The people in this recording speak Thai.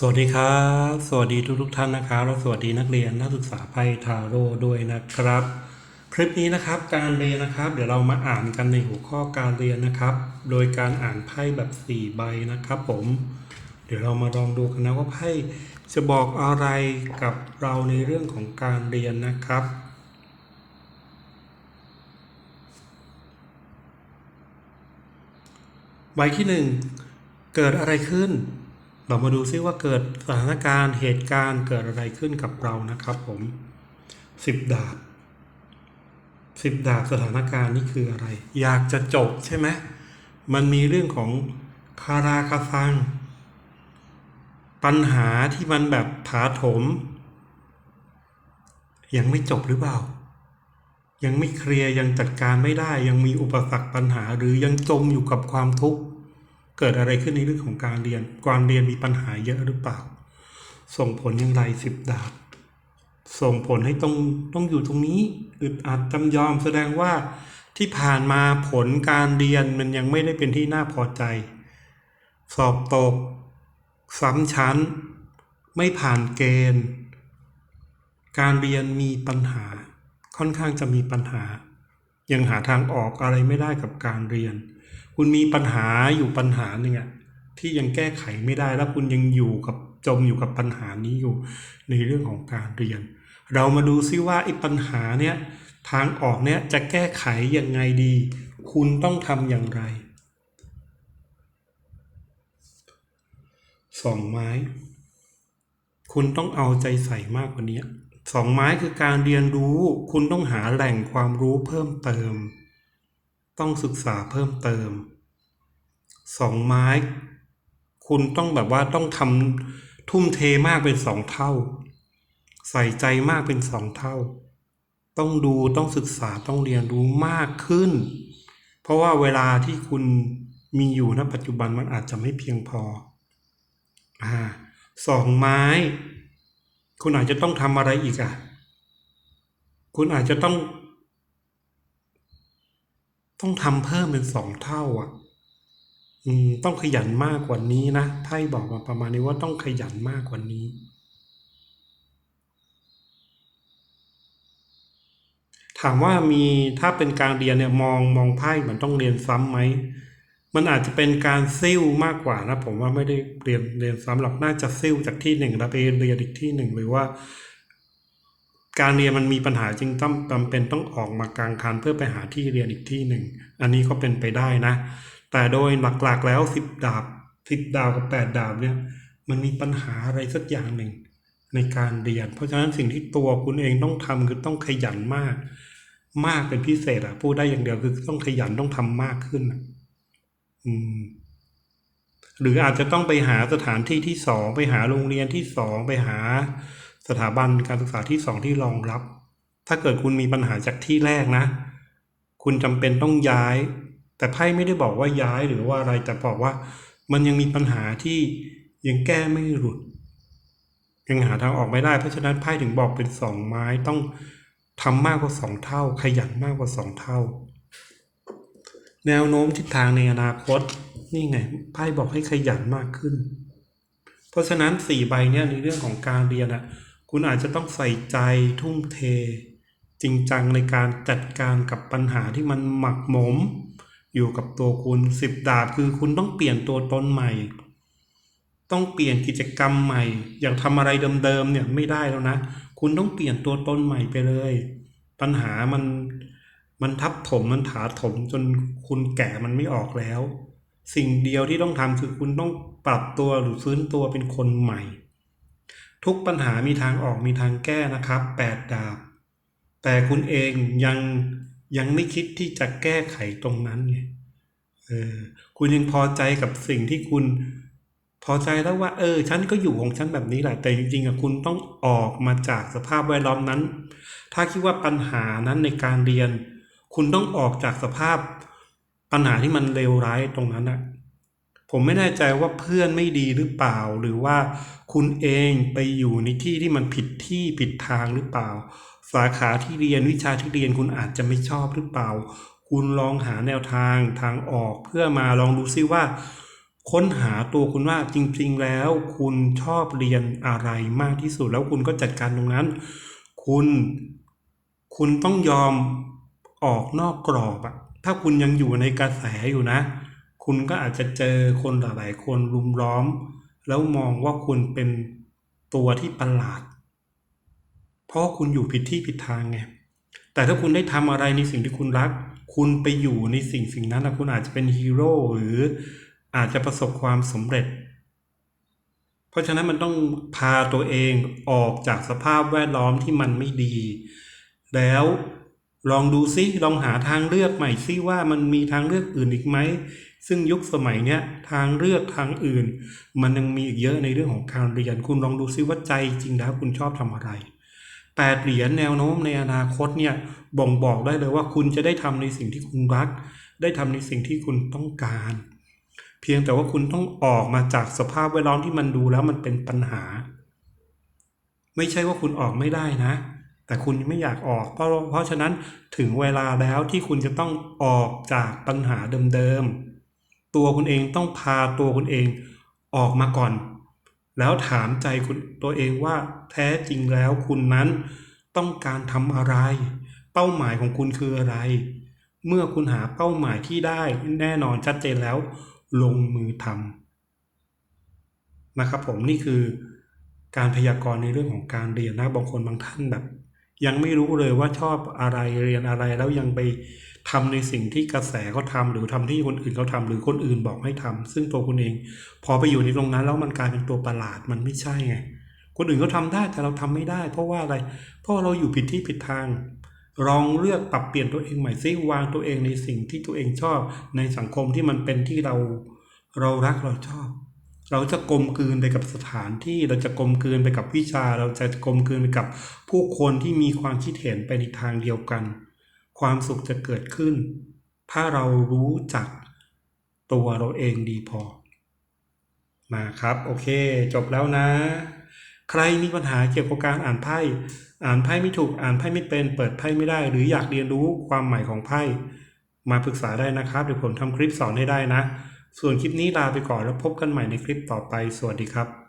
สวัสดีครับ สวัสดีทุกทุกท่านนะครับและสวัสดีนักเรียนนักศึกษาไพ่ทาโร่ด้วยนะครับ คลิปนี้นะครับการเรียนนะครับ เดี๋ยวเรามาอ่านกันในหัวข้อการเรียนนะครับ โดยการอ่านไพ่แบบ 4 ใบนะครับ ผม เดี๋ยวเรามาลองดูกันนะว่าไพ่จะบอกอะไรกับเราในเรื่องของการเรียนนะครับใบที่หนึ่งเกิดอะไรขึ้น เรามาดูซิว่าเกิดสถานการณ์เหตุการณ์เกิดอะไรขึ้นกับเรานะครับผมสิบดาบสิบดาบสถานการณ์นี่คืออะไร อยากจะจบใช่ไหมมันมีเรื่องของคาราคาซัง ปัญหาที่มันแบบถาถม ยังไม่จบหรือเปล่า ยังไม่เคลียร์ยังจัดการไม่ได้ ยังมีอุปสรรคปัญหาหรือยังจมอยู่กับความทุกข์ เกิดอะไรขึ้นในเรื่องของการเรียนการเรียนมีปัญหาเยอะหรือเปล่า ส่งผลอย่างไรสิบดาบ ส่งผลให้ต้องต้องอยู่ตรงนี้อึดอัดจำยอมแสดงว่าที่ผ่านมาผลการเรียนมันยังไม่ได้เป็นที่น่าพอใจ สอบตก ซ้ำชั้น ไม่ผ่านเกณฑ์ การเรียนมีปัญหา ค่อนข้างจะมีปัญหา ยังหาทางออกอะไรไม่ได้กับการเรียน คุณมีปัญหาอยู่ปัญหาหนึ่งอะที่ยังแก้ไขไม่ได้แล้วคุณยังอยู่กับจมอยู่กับปัญหานี้อยู่ในเรื่องของการเรียน เรามาดูซิว่าไอ้ปัญหาเนี้ยทางออกเนี้ยจะแก้ไขยังไงดี คุณต้องทำอย่างไรสองไม้ คุณต้องเอาใจใส่มากกว่านี้สองไม้คือการเรียนรู้ คุณต้องหาแหล่งความรู้เพิ่มเติม ต้องศึกษาเพิ่มเติมสองไม้ คุณต้องแบบว่าต้องทำทุ่มเทมากเป็นสองเท่า ใส่ใจมากเป็นสองเท่า ต้องดูต้องศึกษาต้องเรียนรู้มากขึ้น เพราะว่าเวลาที่คุณมีอยู่ณปัจจุบันมันอาจจะไม่เพียงพออ่าสองไม้ คุณอาจจะต้องทำอะไรอีกอะ คุณอาจจะต้อง ต้องทำเพิ่มเป็นสองเท่าอะ อืม ต้องขยันมากกว่านี้นะไพ่บอกมาประมาณนี้ว่าต้องขยันมากกว่านี้ ถามว่ามีถ้าเป็นการเรียนเนี่ยมองมองไพ่เหมือนต้องเรียนซ้ำไหมมันอาจจะเป็นการซิ่วมากกว่านะผมว่าไม่ได้เรียนเรียนซ้ำหรอกน่าจะซิ่วจากที่หนึ่งแล้วไปเรียนอีกที่หนึ่งหรือว่า การเรียนมันมีปัญหาจริงต้องจำเป็นต้องออกมากลางคันเพื่อไปหาที่เรียนอีกที่หนึ่ง อันนี้ก็เป็นไปได้นะ แต่โดยหลักๆแล้วสิบดาบสิบดาวกับแปดดาบเนี่ยมันมีปัญหาอะไรสักอย่างหนึ่งในการเรียน เพราะฉะนั้นสิ่งที่ตัวคุณเองต้องทำคือต้องขยันมาก มากเป็นพิเศษอะพูดได้อย่างเดียวคือต้องขยันต้องทำมากขึ้นอะอืมหรืออาจจะต้องไปหาสถานที่ที่สองไปหาโรงเรียนที่สองไปหา สถาบันการศึกษาที่สองที่รองรับ ถ้าเกิดคุณมีปัญหาจากที่แรกนะ คุณจำเป็นต้องย้าย แต่ไพ่ไม่ได้บอกว่าย้ายหรือว่าอะไรแต่บอกว่ามันยังมีปัญหาที่ยังแก้ไม่หลุด ยังหาทางออกไม่ได้เพราะฉะนั้นไพ่ถึงบอกเป็นสองไม้ต้องทำมากกว่าสองเท่า ขยันมากกว่าสองเท่า แนวโน้มทิศทางในอนาคตนี่ไงไพ่บอกให้ขยันมากขึ้น เพราะฉะนั้นสี่ใบเนี่ยในเรื่องของการเรียนอะ คุณอาจจะต้องใส่ใจทุ่มเท จริงจังในการจัดการกับปัญหาที่มันหมักหมม อยู่กับตัวคุณสิบดาบคือคุณต้องเปลี่ยนตัวตนใหม่ ต้องเปลี่ยนกิจกรรมใหม่ อย่างทำอะไรเดิมๆเนี่ยไม่ได้แล้วนะ คุณต้องเปลี่ยนตัวตนใหม่ไปเลย ปัญหามันมันทับถมมันถาถมจนคุณแก่มันไม่ออกแล้ว สิ่งเดียวที่ต้องทำคือคุณต้องปรับตัวหรือฟื้นตัวเป็นคนใหม่ ทุกปัญหามีทางออกมีทางแก้นะครับแปดดาบ แต่คุณเองยังยังไม่คิดที่จะแก้ไขตรงนั้นไงเออคุณยังพอใจกับสิ่งที่คุณพอใจแล้วว่า เออ ฉันก็อยู่ของฉันแบบนี้แหละ แต่จริงๆอะคุณต้องออกมาจากสภาพแวดล้อมนั้น ถ้าคิดว่าปัญหานั้นในการเรียน คุณต้องออกจากสภาพปัญหาที่มันเลวร้ายตรงนั้นอะ ผมไม่แน่ใจว่าเพื่อนไม่ดีหรือเปล่า หรือว่าคุณเองไปอยู่ในที่ที่มันผิดที่ผิดทางหรือเปล่า สาขาที่เรียนวิชาที่เรียนคุณอาจจะไม่ชอบหรือเปล่า คุณลองหาแนวทางทางออก เพื่อมาลองดูซิว่า ค้นหาตัวคุณว่าจริง ๆ แล้ว คุณชอบเรียนอะไรมากที่สุด แล้วคุณก็จัดการตรงนั้น คุณ คุณต้องยอมออกนอกกรอบอะถ้าคุณยังอยู่ในกระแสอยู่นะ คุณก็อาจจะเจอคนหลายๆคนรุมล้อม แล้วมองว่าคุณเป็นตัวที่ประหลาด เพราะคุณอยู่ผิดที่ผิดทางไงแต่ถ้าคุณได้ทำอะไรในสิ่งที่คุณรัก คุณไปอยู่ในสิ่งสิ่งนั้นนะคุณอาจจะเป็นฮีโร่หรืออาจจะประสบความสำเร็จ เพราะฉะนั้นมันต้องพาตัวเองออกจากสภาพแวดล้อมที่มันไม่ดี แล้ว ลองดูซิลองหาทางเลือกใหม่ซิว่ามันมีทางเลือกอื่นอีกไหมซึ่งยุคสมัยเนี้ยทางเลือกทางอื่น มันยังมีอีกเยอะในเรื่องของการเรียน คุณลองดูซิว่าใจจริงแล้วคุณชอบทำอะไรแปดเหรียญแนวโน้มในอนาคตเนี่ยบ่งบอกได้เลยว่าคุณจะได้ทำในสิ่งที่คุณรัก ได้ทำในสิ่งที่คุณต้องการ เพียงแต่ว่าคุณต้องออกมาจากสภาพแวดล้อมที่มันดูแล้วมันเป็นปัญหา ไม่ใช่ว่าคุณออกไม่ได้นะ แต่คุณไม่อยากออกเพราะเพราะฉะนั้นถึงเวลาแล้วที่คุณจะต้องออกจากปัญหาเดิมๆตัวคุณเองต้องพาตัวคุณเองออกมาก่อน แล้วถามใจคุณตัวเองว่าแท้จริงแล้วคุณนั้นต้องการทำอะไร เป้าหมายของคุณคืออะไร เมื่อคุณหาเป้าหมายที่ได้แน่นอนชัดเจนแล้ว ลงมือทำนะครับผมนี่คือการพยากรณ์ในเรื่องของการเรียนนะบางคนบางท่านแบบ ยังไม่รู้เลยว่าชอบอะไรเรียนอะไรแล้วยังไปทำในสิ่งที่กระแสเขาทำหรือทำที่คนอื่นเขาทำหรือคนอื่นบอกให้ทำซึ่งตัวคุณเอง พอไปอยู่ในตรงนั้นแล้วมันกลายเป็นตัวประหลาดมันไม่ใช่ไงคนอื่นเขาทำได้แต่เราทำไม่ได้ เพราะว่าอะไร เพราะเราอยู่ผิดที่ผิดทางลองเลือกปรับเปลี่ยนตัวเองใหม่ซิวางตัวเองในสิ่งที่ตัวเองชอบในสังคมที่มันเป็นที่เราเรารักเราชอบ เราจะกลมกลืนไปกับสถานที่เราจะกลมกลืนไปกับวิชา เราจะกลมกลืนไปกับผู้คนที่มีความคิดเห็นไปในทางเดียวกัน ความสุขจะเกิดขึ้น ถ้าเรารู้จักตัวเราเองดีพอ มาครับ โอเค จบแล้วนะ ใครมีปัญหาเกี่ยวกับการอ่านไพ่อ่านไพ่ไม่ถูกอ่านไพ่ไม่เป็น เปิดไพ่ไม่ได้ หรืออยากเรียนรู้ความหมายของไพ่มาปรึกษาได้นะครับเดี๋ยวผมทำคลิปสอนให้ได้นะ ส่วนคลิปนี้ลาไปก่อนแล้วพบกันใหม่ในคลิปต่อไป สวัสดีครับ